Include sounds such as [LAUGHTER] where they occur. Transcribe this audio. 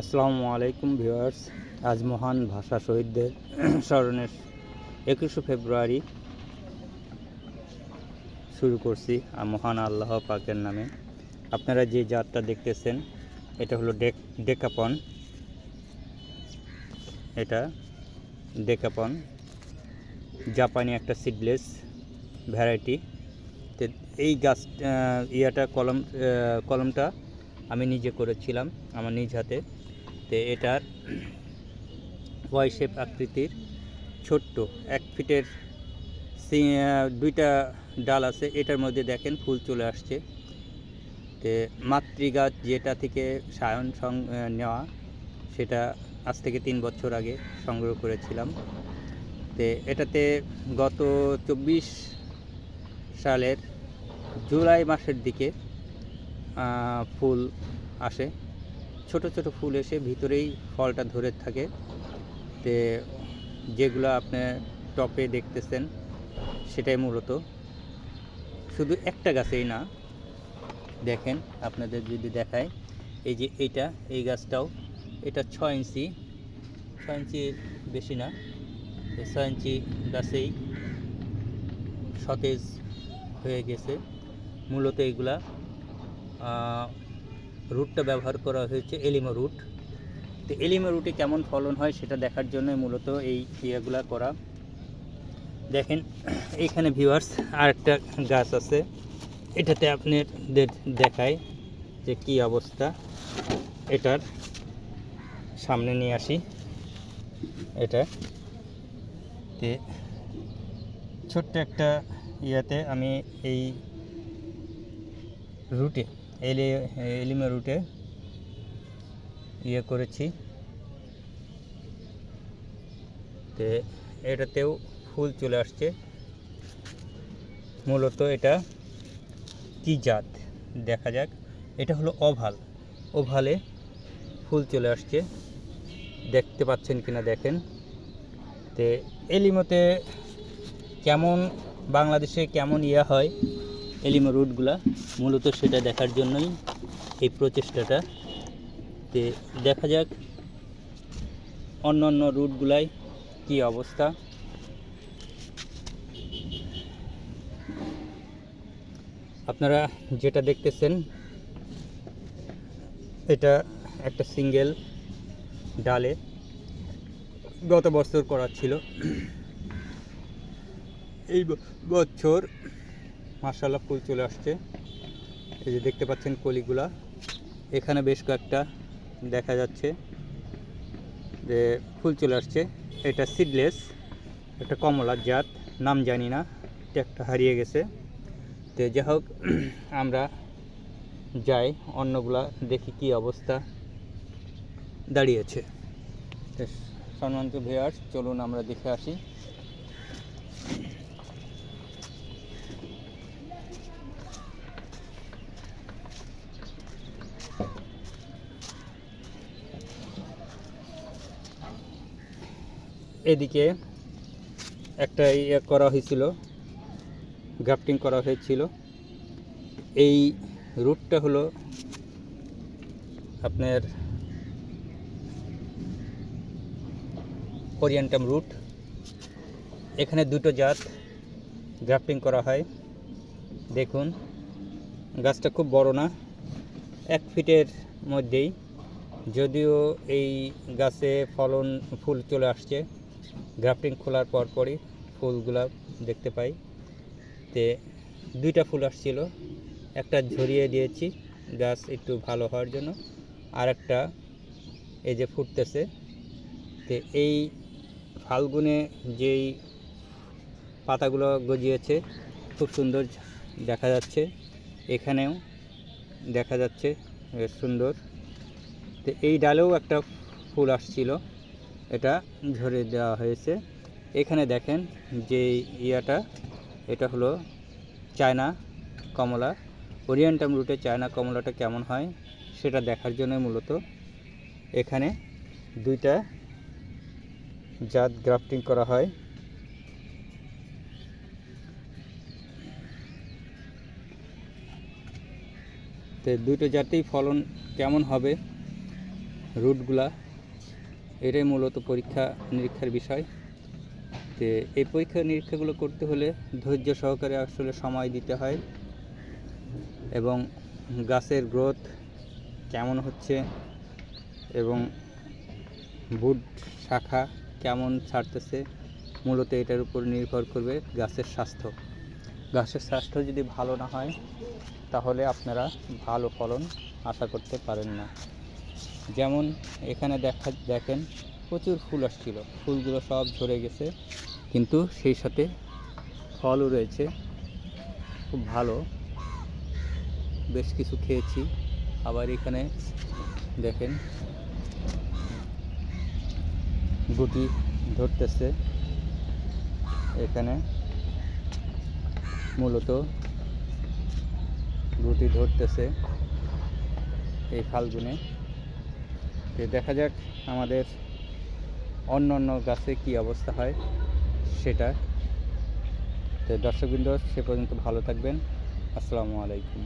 আসসালামু আলাইকুম ভিউয়ার্স, আজ মহান ভাষা শহীদদের [CLEARS THROAT] স্মরণের একুশে ফেব্রুয়ারি শুরু করছি মহান আল্লাহ পাকের নামে। আপনারা যে জাতটা দেখতেছেন, এটা হলো ডেক ডেকাপন। এটা ডেকাপন। জাপানি একটা সিডলেস ভ্যারাইটি। এই গাছ ইয়াটা, কলম কলমটা আমি নিজে করেছিলাম আমার নিজ হাতে। তো এটার ওয়াই শেপ আকৃতির ছোট্ট এক ফিটের দুইটা ডাল আছে, এটার মধ্যে দেখেন ফুল চলে আসছে। তো মাতৃগাছ যেটা থেকে সায়ন সং নেওয়া, সেটা আজ থেকে তিন বছর আগে সংগ্রহ করেছিলাম। তো এটাতে গত চব্বিশ সালের জুলাই মাসের দিকে ফুল আসে। ছোট ছোট ফুল এসে ভিতরেই ফলটা ধরে থাকে। তে যেগুলো আপনি টপে দেখতেছেন সেটাই মূলত। শুধু একটা গাছেই না দেখেন আপনাদের যদি দেখায় এই যে এইটা এই গাছটাও এটা ছয় ইঞ্চি ছয় ইঞ্চি বেশি না ছয় ইঞ্চি গাছেই সতেজ হয়ে গেছে। মূলত এইগুলা আহ, রুটটা ব্যবহার করা হয়েছে এলিমো রুট তো এলিমো রুটে কেমন ফলন হয় সেটা দেখার জন্য মূলত এই ইয়েগুলা করা। দেখেন এইখানে ভিউয়ার্স আর একটা গাছ আছে। এটাতে আপনাদের দেখায় যে কি অবস্থা। এটার সামনে নিয়ে আসি। এটা। তে ছোট্ট একটা ইয়াতে আমি এই রুটে এলি এলিমা রুটে ইয়ে করেছি। তে এটাতেও ফুল চলে আসছে। মূলত এটা কি জাত? দেখা যাক। এটা হলো ওভাল। ওভালে ফুল চলে আসছে। দেখতে পাচ্ছেন কিনা দেখেন। তে এলিমতে কেমন, বাংলাদেশে কেমন ইয়া হয়? এলিমো রুটগুলা মূলত সেটা দেখার জন্যই এই প্রচেষ্টাটা। তে দেখা যাক অন্য অন্য রুটগুলাই কি অবস্থা। আপনারা যেটা দেখতেছেন, এটা একটা সিঙ্গেল ডালে গত বছর করা ছিল। এই বছর মার্শাল্লাহ ফুল চলে আসছে। এই যে দেখতে পাচ্ছেন কলিগুলা। এখানে বেশ কয়েকটা দেখা যাচ্ছে যে ফুল চলে আসছে। এটা সিডলেস একটা কমলার জাত, নাম জানি না, এটা একটা হারিয়ে গেছে। তো যাই হোক, [CLEARS THROAT] আমরা যাই, অন্যগুলা দেখি কি অবস্থা দাঁড়িয়েছে। তো সম্মানিত ভিউয়ার্স চলুন আমরা দেখে আসি। এদিকে একটা ইয়ে করা হয়েছিল, গ্রাফটিং করা হয়েছিল। এই রুটটা হলো আপনার ওরিয়েন্টাম রুট। এখানে দুটো জাত গ্রাফটিং করা হয়। দেখুন, গাছটা খুব বড় না, এক ফিটের মধ্যেই। যদিও এই গাছে ফলন, ফুল চলে আসছে। গ্রাফটিং খোলার পর পরই ফুলগুলা দেখতে পাই। তে দুইটা ফুল আসছিল। একটা ঝরিয়ে দিয়েছি, গাছ একটু ভালো হওয়ার জন্য। আর একটা এই যে ফুটতেছে। তে এই ফাল্গুনে যেই পাতাগুলো গজিয়েছে, খুব সুন্দর দেখা যাচ্ছে। এখানেও দেখা যাচ্ছে সুন্দর। তো এই ডালেও একটা ফুল আসছিল। এটা ঝরে দেওয়া হয়েছে। এখানে দেখেন যে ইয়াটা, এটা হলো চায়না কমলা। ওরিয়েন্টাম রুটে চায়না কমলাটা কেমন হয় সেটা দেখার জন্য মূলত এখানে দুইটা জাত গ্রাফটিং করা হয়। তো দুটো জাতেই ফলন কেমন হবে? রুটগুলা এটাই মূলত পরীক্ষা নিরীক্ষার বিষয়। যে এই পরীক্ষা নিরীক্ষাগুলো করতে হলে ধৈর্য সহকারে আসলে সময় দিতে হয় এবং গাছের গ্রোথ কেমন হচ্ছে এবং বুট শাখা কেমন ছাড়তেছে মূলত এটার উপর নির্ভর করবে গাছের স্বাস্থ্য। গাছের স্বাস্থ্য যদি ভালো না হয়, তাহলে আপনারা ভালো ফলন আশা করতে পারেন না। যেমন এখানে দেখা, দেখেন প্রচুর ফুল আসছিল। ফুলগুলো সব ঝরে গেছে, কিন্তু সেই সাথে ফলও রয়েছে। খুব ভালো। বেশ কিছু খেয়েছি। আবার এখানে দেখেন গুটি ধরতেছে। এখানে মূলত গুটি ধরতেছে এই ফাল্গুনে। তো দেখা যাক আমাদের অন্য অন্য গাছে কি অবস্থা হয় সেটা। তো দর্শকবৃন্দ, সে পর্যন্ত ভালো থাকবেন। আসসালামু আলাইকুম।